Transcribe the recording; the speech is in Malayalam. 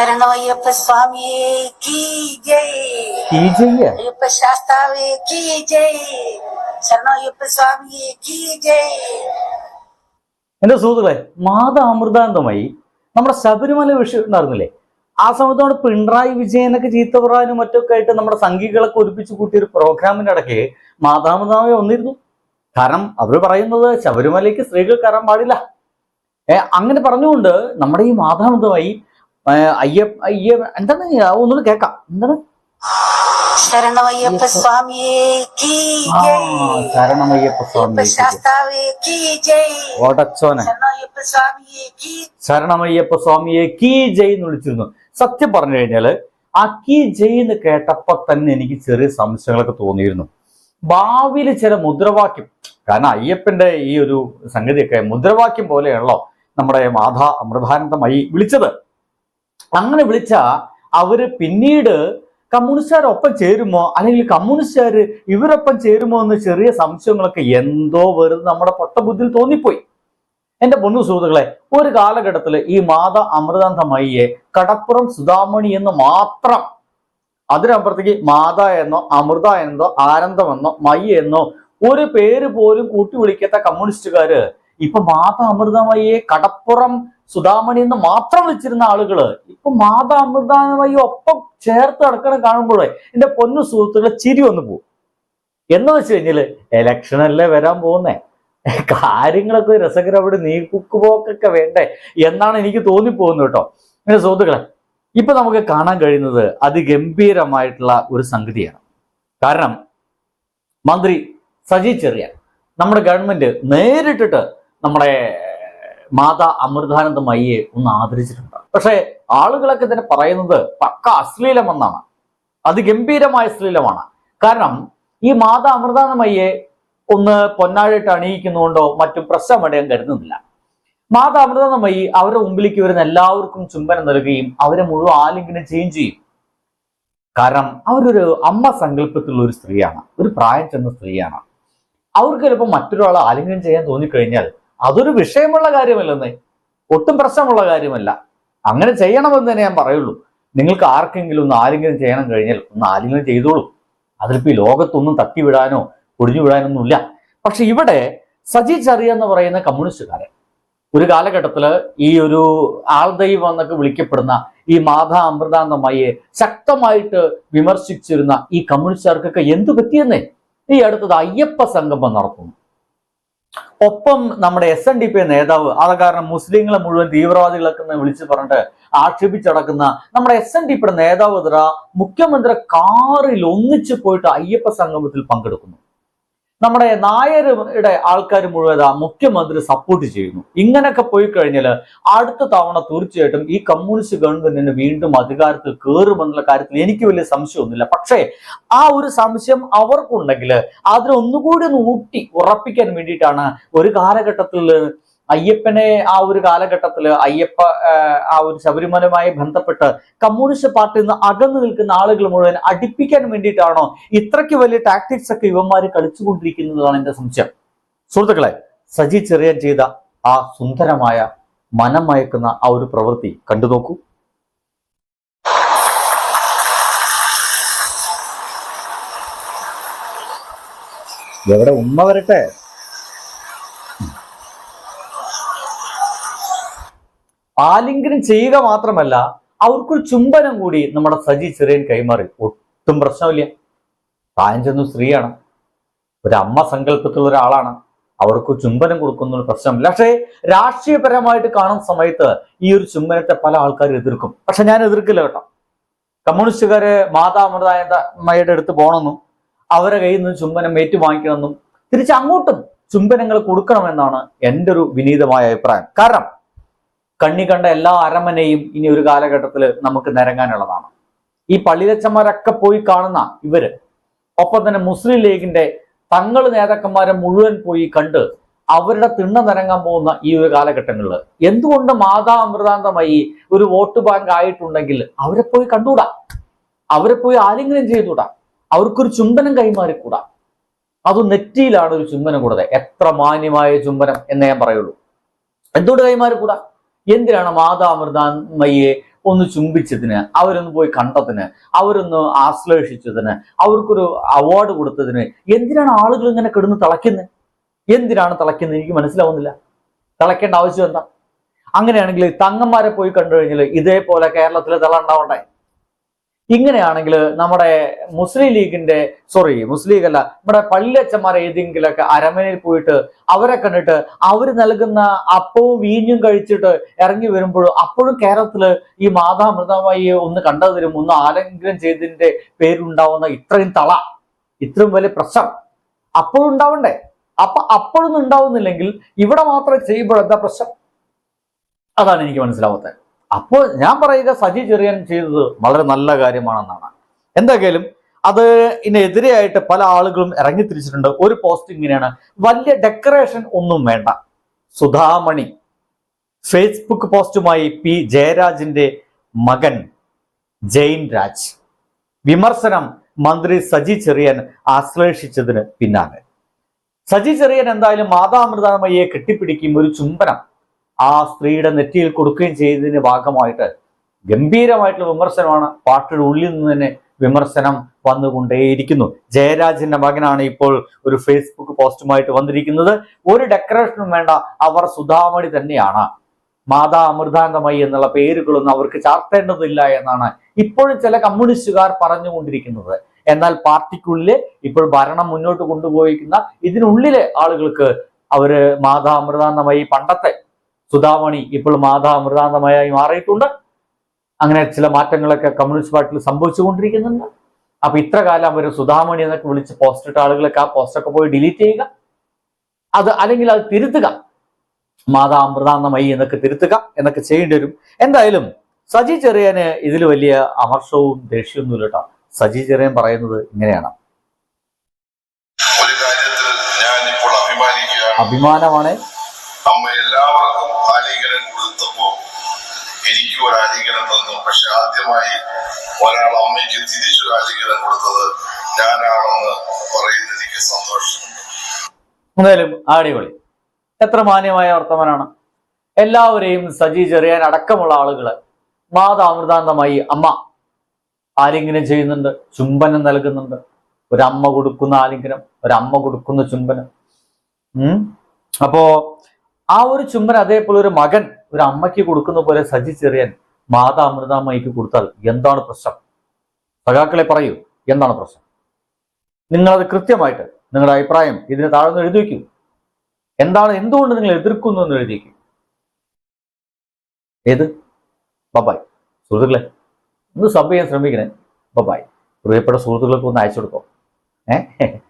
ശരണമയ്യപ്പ സ്വാമിയേ കീ ജയ്. അയ്യപ്പ ശാസ്താവേ കീ ജയ്. ശരണമയ്യപ്പ സ്വാമിയേ കീ ജയ്. എന്റെ സുഹൃത്തുക്കളെ മാത അമൃതാന്തമായി നമ്മുടെ ശബരിമല വിഷയം ഉണ്ടായിരുന്നില്ലേ ആ സമയത്ത് നമ്മുടെ പിണറായി വിജയനൊക്കെ ചീത്ത പറയാനും മറ്റൊക്കെ ആയിട്ട് നമ്മുടെ സംഘികളൊക്കെ ഒരുമിച്ച് കൂട്ടിയ ഒരു പ്രോഗ്രാമിന്റെ ഇടയ്ക്ക് മാതാമതാമി വന്നിരുന്നു. കാരണം അവർ പറയുന്നത് ശബരിമലയ്ക്ക് സ്ത്രീകൾ കയറാൻ പാടില്ല. അങ്ങനെ പറഞ്ഞുകൊണ്ട് നമ്മുടെ ഈ മാതാമതമായി അയ്യ അയ്യ എന്താണ്? ഒന്നുകൂടെ കേക്കാം എന്താണ്? ശരണമയ്യപ്പ സ്വാമിയെ ശരണമയ്യപ്പ കീ ജയ്. എന്ന് വിളിച്ചിരുന്നു. സത്യം പറഞ്ഞു കഴിഞ്ഞാൽ ആ കീ ജയ് എന്ന് കേട്ടപ്പോ തന്നെ എനിക്ക് ചെറിയ സംശയങ്ങളൊക്കെ തോന്നിയിരുന്നു. ഭാവിയിൽ ചില മുദ്രാവാക്യം കാരണം അയ്യപ്പന്റെ ഈ ഒരു സംഗതിയൊക്കെ മുദ്രാവാക്യം പോലെയുള്ള നമ്മുടെ മാധ അമൃതാനന്ദമായി വിളിച്ചത്. അങ്ങനെ വിളിച്ച അവർ പിന്നീട് കമ്മ്യൂണിസ്റ്റുകാരൊപ്പം ചേരുമോ? അല്ലെങ്കിൽ കമ്മ്യൂണിസ്റ്റുകാർ ഇവരൊപ്പം ചേരുമോ എന്ന് ചെറിയ സംശയങ്ങളൊക്കെ എന്തോ വെറുതെ നമ്മുടെ പൊട്ടബുദ്ധിയിൽ തോന്നിപ്പോയി. എന്റെ പൊന്നു സുഹൃത്തുക്കളെ ഒരു കാലഘട്ടത്തിൽ ഈ മാത അമൃതാന്തമയ്യെ കടപ്പുറം സുധാമണി എന്ന് മാത്രം അതിനപ്പുറത്തേക്ക് മാത എന്നോ അമൃത എന്നോ ആനന്ദമെന്നോ മയ്യ എന്നോ ഒരു പേര് പോലും കൂട്ടി വിളിക്കാത്ത കമ്മ്യൂണിസ്റ്റുകാര് ഇപ്പൊ മാത അമൃതമയ്യെ കടപ്പുറം സുധാമണി എന്ന് മാത്രം വിളിച്ചിരുന്ന ആളുകൾ ഇപ്പൊ മാത അമൃതാനുമായി ഒപ്പം ചേർത്ത് നടക്കണം കാണുമ്പോഴേ എന്റെ പൊന്നു സുഹൃത്തുക്കളെ ചിരി വന്നു പോകും എന്ന് വെച്ച് കഴിഞ്ഞാൽ അല്ലേ വരാൻ പോകുന്നേ? കാര്യങ്ങളൊക്കെ രസകരം അവിടെ നീക്കുപോക്കൊക്കെ വേണ്ടേ എന്നാണ് എനിക്ക് തോന്നിപ്പോകുന്നത് കേട്ടോ. എന്റെ സുഹൃത്തുക്കളെ ഇപ്പൊ നമുക്ക് കാണാൻ കഴിയുന്നത് അതിഗംഭീരമായിട്ടുള്ള ഒരു സംഗതിയാണ്. കാരണം മന്ത്രി സജി ചെറിയാൻ നമ്മുടെ ഗവൺമെന്റ് നേരിട്ടിട്ട് നമ്മുടെ മാതാ അമൃതാനന്ദ മയ്യെ ഒന്ന് ആദരിച്ചിട്ടുണ്ട്. പക്ഷേ ആളുകളൊക്കെ തന്നെ പറയുന്നത് പക്ക അശ്ലീലമെന്നാണ്. അതിഗംഭീരമായ അശ്ലീലമാണ്. കാരണം ഈ മാതാ അമൃതാനന്ദമയ്യെ ഒന്ന് പൊന്നാഴിട്ട് അണിയിക്കുന്നുകൊണ്ടോ മറ്റും പ്രശ്നമടയാൻ കരുതുന്നില്ല. മാതാ അമൃതാനന്ദമയി അവരുടെ മുമ്പിലേക്ക് വരുന്ന എല്ലാവർക്കും ചുംബനം നൽകുകയും അവരെ മുഴുവൻ ആലിംഗനം ചെയ്യുകയും ചെയ്യും. കാരണം അവരൊരു അമ്മ സങ്കല്പത്തിലുള്ള ഒരു സ്ത്രീയാണ്. ഒരു പ്രായം ചെന്ന സ്ത്രീയാണ്. അവർക്ക് ചിലപ്പോൾ മറ്റൊരാളെ ആലിംഗനം ചെയ്യാൻ തോന്നിക്കഴിഞ്ഞാൽ അതൊരു വിഷയമുള്ള കാര്യമല്ലെന്നേ ഒട്ടും പ്രശ്നമുള്ള കാര്യമല്ല. അങ്ങനെ ചെയ്യണമെന്ന് തന്നെ ഞാൻ പറയുള്ളൂ. നിങ്ങൾക്ക് ആർക്കെങ്കിലും ഒന്ന് ആരെങ്കിലും ചെയ്യണം കഴിഞ്ഞാൽ ഒന്ന് ആരെങ്കിലും ചെയ്തോളൂ. അതിലിപ്പോ ഈ ലോകത്തൊന്നും തട്ടിവിടാനോ ഒടിഞ്ഞു വിടാനൊന്നുമില്ല പക്ഷെ ഇവിടെ സജി ചെറിയ എന്ന് പറയുന്ന കമ്മ്യൂണിസ്റ്റുകാരൻ. ഒരു കാലഘട്ടത്തിൽ ഈ ഒരു ആൾദൈവം എന്നൊക്കെ വിളിക്കപ്പെടുന്ന ഈ മാതാ അമൃതാനന്ദമയെ ശക്തമായിട്ട് വിമർശിച്ചിരുന്ന ഈ കമ്മ്യൂണിസ്റ്റുകാർക്കൊക്കെ എന്തു പറ്റിയെന്നേ? ഈ അടുത്തത് അയ്യപ്പ സംഗമം നടത്തുന്നു. ഒപ്പം നമ്മുടെ എസ് എൻ ഡി പി നേതാവ് അത് കാരണം മുസ്ലിങ്ങളെ മുഴുവൻ തീവ്രവാദികളൊക്കെ വിളിച്ചു പറഞ്ഞിട്ട് ആക്ഷേപിച്ചടക്കുന്ന നമ്മുടെ എസ് എൻ ഡി പിയുടെ നേതാവ് മുഖ്യമന്ത്രി കാറിൽ ഒന്നിച്ചു പോയിട്ട് അയ്യപ്പ സംഗമത്തിൽ പങ്കെടുക്കുന്നു. നമ്മുടെ നായരുടെ ആൾക്കാർ മുഴുവൻ മുഖ്യമന്ത്രി സപ്പോർട്ട് ചെയ്യുന്നു. ഇങ്ങനെയൊക്കെ പോയി കഴിഞ്ഞാൽ അടുത്ത തവണ തീർച്ചയായിട്ടും ഈ കമ്മ്യൂണിസ്റ്റ് ഗവൺമെന്റിന് വീണ്ടും അധികാരത്തിൽ കയറുമെന്നുള്ള കാര്യത്തിൽ എനിക്ക് വലിയ സംശയമൊന്നുമില്ല. പക്ഷേ ആ ഒരു സംശയം അവർക്കുണ്ടെങ്കിൽ അതിനൊന്നുകൂടി ഒന്ന് ഊട്ടി ഉറപ്പിക്കാൻ വേണ്ടിയിട്ടാണ് ഒരു കാലഘട്ടത്തിൽ അയ്യപ്പനെ ആ ഒരു കാലഘട്ടത്തിൽ അയ്യപ്പ ആ, ഒരു ശബരിമലയുമായി ബന്ധപ്പെട്ട് കമ്മ്യൂണിസ്റ്റ് പാർട്ടിയിൽ നിന്ന് അകന്നു നിൽക്കുന്ന ആളുകൾ മുഴുവൻ അടിപ്പിക്കാൻ വേണ്ടിയിട്ടാണോ ഇത്രയ്ക്ക് വലിയ ടാക്ടിക്സ് ഒക്കെ ഇവന്മാർ കളിച്ചുകൊണ്ടിരിക്കുന്നതാണ് എന്റെ സംശയം. സുഹൃത്തുക്കളെ സജി ചെറിയാൻ ചെയ്ത ആ സുന്ദരമായ മനം മയക്കുന്ന ആ ഒരു പ്രവൃത്തി കണ്ടു നോക്കൂ. എവിടെ ഉമ്മ വരട്ടെ? ആലിംഗനം ചെയ്യുക മാത്രമല്ല അവർക്കൊരു ചുംബനം കൂടി നമ്മുടെ സജി ചെറിയൻ കൈമാറി. ഒട്ടും പ്രശ്നമില്ല. താൻ ചെന്നു സ്ത്രീയാണ്. ഒരു അമ്മ സങ്കല്പത്തിലുള്ള ഒരാളാണ്. അവർക്ക് ചുംബനം കൊടുക്കുന്ന ഒരു പ്രശ്നമില്ല. പക്ഷേ രാഷ്ട്രീയപരമായിട്ട് കാണുന്ന സമയത്ത് ഈ ഒരു ചുംബനത്തെ പല ആൾക്കാരും എതിർക്കും. പക്ഷെ ഞാൻ എതിർക്കില്ല കേട്ടോ. കമ്മ്യൂണിസ്റ്റുകാര് മാതാ അമൃതായമ്മയുടെ അടുത്ത് പോകണമെന്നും അവരെ കയ്യിൽ നിന്ന് ചുംബനം ഏറ്റുവാങ്ങിക്കണമെന്നും തിരിച്ച് അങ്ങോട്ടും ചുംബനങ്ങൾ കൊടുക്കണമെന്നാണ് എന്റെ ഒരു വിനീതമായ അഭിപ്രായം. കാരണം കണ്ണി കണ്ട എല്ലാ അരമനയും ഇനി ഒരു കാലഘട്ടത്തിൽ നമുക്ക് നിരങ്ങാനുള്ളതാണ്. ഈ പള്ളിരച്ചന്മാരൊക്കെ പോയി കാണുന്ന ഇവർ ഒപ്പം തന്നെ മുസ്ലിം ലീഗിന്റെ തങ്ങൾ നേതാക്കന്മാരെ മുഴുവൻ പോയി കണ്ട് അവരുടെ തിണ്ണ നിരങ്ങാൻ പോകുന്ന ഈ ഒരു കാലഘട്ടങ്ങളിൽ എന്തുകൊണ്ട് മാതാ അമൃതാന്തമായി ഒരു വോട്ട് ബാങ്ക് ആയിട്ടുണ്ടെങ്കിൽ അവരെ പോയി കണ്ടുകൂടാ? അവരെ പോയി ആലിംഗനം ചെയ്തുകൂടാ? അവർക്കൊരു ചുംബനം കൈമാറിക്കൂടാ? അത് നെറ്റിയിലാണ് ഒരു ചുംബനം കൂടാതെ എത്ര മാന്യമായ ചുംബനം എന്നേ ഞാൻ പറയുള്ളൂ. എന്തുകൊണ്ട് കൈമാറിക്കൂടാ? എന്തിനാണ് മാതാ അമൃതാമയ്യെ ഒന്ന് ചുംബിച്ചതിന് അവരൊന്ന് പോയി കണ്ടതിന് അവരൊന്ന് ആശ്ലേഷിച്ചതിന് അവർക്കൊരു അവാർഡ് കൊടുത്തതിന് എന്തിനാണ് ആളുകൾ ഇങ്ങനെ കിടന്ന് തിളയ്ക്കുന്നത് എന്തിനാണ് തിളയ്ക്കുന്നത് എനിക്ക് മനസ്സിലാവുന്നില്ല. തിളയ്ക്കേണ്ട ആവശ്യം എന്താ? അങ്ങനെയാണെങ്കിൽ തങ്ങന്മാരെ പോയി കണ്ടു കഴിഞ്ഞാൽ ഇതേപോലെ കേരളത്തിൽ തിള ഉണ്ടാവണ്ടേ? ഇങ്ങനെയാണെങ്കിൽ നമ്മുടെ മുസ്ലിം ലീഗിന്റെ സോറി മുസ്ലിം ലീഗ് അല്ല നമ്മുടെ പള്ളിയച്ചന്മാർ ഏതെങ്കിലുമൊക്കെ അരമനയിൽ പോയിട്ട് അവരെ കണ്ടിട്ട് അവർ നൽകുന്ന അപ്പവും വീഞ്ഞും കഴിച്ചിട്ട് ഇറങ്ങി വരുമ്പോഴും അപ്പോഴും കേരളത്തിൽ ഈ മാതാമൃതമായി ഒന്ന് കണ്ടതിനും ഒന്ന് ആലങ്കരം ചെയ്തതിന്റെ പേരുണ്ടാവുന്ന ഇത്രയും തള ഇത്രയും വലിയ പ്രശ്നം അപ്പോഴും ഉണ്ടാവണ്ടേ? അപ്പൊ അപ്പോഴൊന്നും ഉണ്ടാവുന്നില്ലെങ്കിൽ ഇവിടെ മാത്രം ചെയ്യുമ്പോൾ എന്താ പ്രശ്നം? അതാണ് എനിക്ക് മനസ്സിലാവാത്തത്. അപ്പോൾ ഞാൻ പറയുക സജി ചെറിയാൻ ചെയ്തത് വളരെ നല്ല കാര്യമാണെന്നാണ്. എന്തായാലും അത് ഇതിനെതിരെയായിട്ട് പല ആളുകളും ഇറങ്ങിത്തിരിച്ചിട്ടുണ്ട്. ഒരു പോസ്റ്റ് ഇങ്ങനെയാണ്. വലിയ ഡെക്കറേഷൻ ഒന്നും വേണ്ട. സുധാമണി ഫേസ്ബുക്ക് പോസ്റ്റുമായി പി ജയരാജിന്റെ മകൻ ജയിൻ രാജ്. വിമർശനം മന്ത്രി സജി ചെറിയൻ ആശ്ലേഷിച്ചതിന് പിന്നാലെ. സജി ചെറിയൻ എന്തായാലും മാതാമൃതാമയെ കെട്ടിപ്പിടിക്കും ഒരു ചുംബനം. ആ സ്ത്രീയുടെ നെറ്റിയിൽ കൊടുക്കുകയും ചെയ്തതിന് ഭാഗമായിട്ട് ഗംഭീരമായിട്ടുള്ള വിമർശനമാണ് പാർട്ടിയുടെ ഉള്ളിൽ നിന്ന് തന്നെ വിമർശനം വന്നുകൊണ്ടേയിരിക്കുന്നു. ജയരാജിന്റെ മകനാണ് ഇപ്പോൾ ഒരു ഫേസ്ബുക്ക് പോസ്റ്റുമായിട്ട് വന്നിരിക്കുന്നത്. ഒരു ഡെക്കറേഷനും വേണ്ട അവർ സുധാമണി തന്നെയാണ്. മാതാ അമൃതാനന്ദമയി എന്നുള്ള പേരുകളൊന്നും അവർക്ക് ചാർത്തേണ്ടതില്ല എന്നാണ് ഇപ്പോഴും ചില കമ്മ്യൂണിസ്റ്റുകാർ പറഞ്ഞുകൊണ്ടിരിക്കുന്നത്. എന്നാൽ പാർട്ടിക്കുള്ളിൽ ഇപ്പോൾ ഭരണം മുന്നോട്ട് കൊണ്ടുപോയിരിക്കുന്ന ഇതിനുള്ളിലെ ആളുകൾക്ക് അവർ മാതാ അമൃതാനന്ദമയി പണ്ടത്തെ സുധാമണി ഇപ്പോൾ മാതാ അമൃതാനന്ദമയായി മാറിയിട്ടുണ്ട്. അങ്ങനെ ചില മാറ്റങ്ങളൊക്കെ കമ്മ്യൂണിസ്റ്റ് പാർട്ടിയിൽ സംഭവിച്ചുകൊണ്ടിരിക്കുന്നുണ്ട്. അപ്പൊ ഇത്ര കാലം വരെ സുധാമണി എന്നൊക്കെ വിളിച്ച് പോസ്റ്റ് ഇട്ട ആളുകളൊക്കെ ആ പോസ്റ്റൊക്കെ പോയി ഡിലീറ്റ് ചെയ്യുക. അത് അല്ലെങ്കിൽ അത് തിരുത്തുക. മാതാ അമൃതാന്തമയി എന്നൊക്കെ തിരുത്തുക എന്നൊക്കെ ചെയ്യേണ്ടി വരും. എന്തായാലും സജി ചെറിയന് ഇതിൽ വലിയ അമർഷവും ദേഷ്യമൊന്നുമില്ല കേട്ടോ. സജി ചെറിയൻ പറയുന്നത് ഇങ്ങനെയാണ്. അഭിമാനമാണ്. നമ്മ എല്ലാവർക്കും എനിക്ക് ഒരു തന്നു പക്ഷെ ആദ്യമായി ഒരാൾ അമ്മയ്ക്ക് തിരിച്ചൊരു ആലിംഗനം കൊടുത്തത് ഞാനാണെന്ന് പറയുന്നത് എനിക്ക് സന്തോഷമുണ്ട്. എന്തായാലും അടിപൊളി. എത്ര മാന്യമായ വർത്തമാനാണ്. എല്ലാവരെയും സജി ചെറിയാൻ അടക്കമുള്ള ആളുകൾ മാതാമൃതാന്തമായി അമ്മ ആലിംഗനം ചെയ്യുന്നുണ്ട് ചുംബനം നൽകുന്നുണ്ട്. ഒരമ്മ കൊടുക്കുന്ന ആലിംഗനം ഒരമ്മ കൊടുക്കുന്ന ചുംബനം. ഉം? അപ്പോ ആ ഒരു ചുംബനം അതേപോലെ ഒരു മകൻ ഒരു അമ്മയ്ക്ക് കൊടുക്കുന്ന പോലെ സജി ചെറിയൻ മാതാ അമൃതാമ്മയ്ക്ക് കൊടുത്താൽ എന്താണ് പ്രശ്നം? സഖാക്കളെ പറയൂ എന്താണ് പ്രശ്നം? നിങ്ങളത് കൃത്യമായിട്ട് നിങ്ങളുടെ അഭിപ്രായം ഇതിന് താഴെ നിന്ന് എഴുതി വയ്ക്കൂ. എന്താണ് എന്തുകൊണ്ട് നിങ്ങൾ എതിർക്കുന്നു എന്ന് എഴുതി വയ്ക്കൂ. ഏത്? ബബായ്. സുഹൃത്തുക്കളെ ഒന്ന് സബ് ചെയ്യാൻ ശ്രമിക്കണേ. ബബായ് പ്രിയപ്പെട്ട സുഹൃത്തുക്കൾക്ക് ഒന്ന് അയച്ചു കൊടുക്കോ? ഏഹ്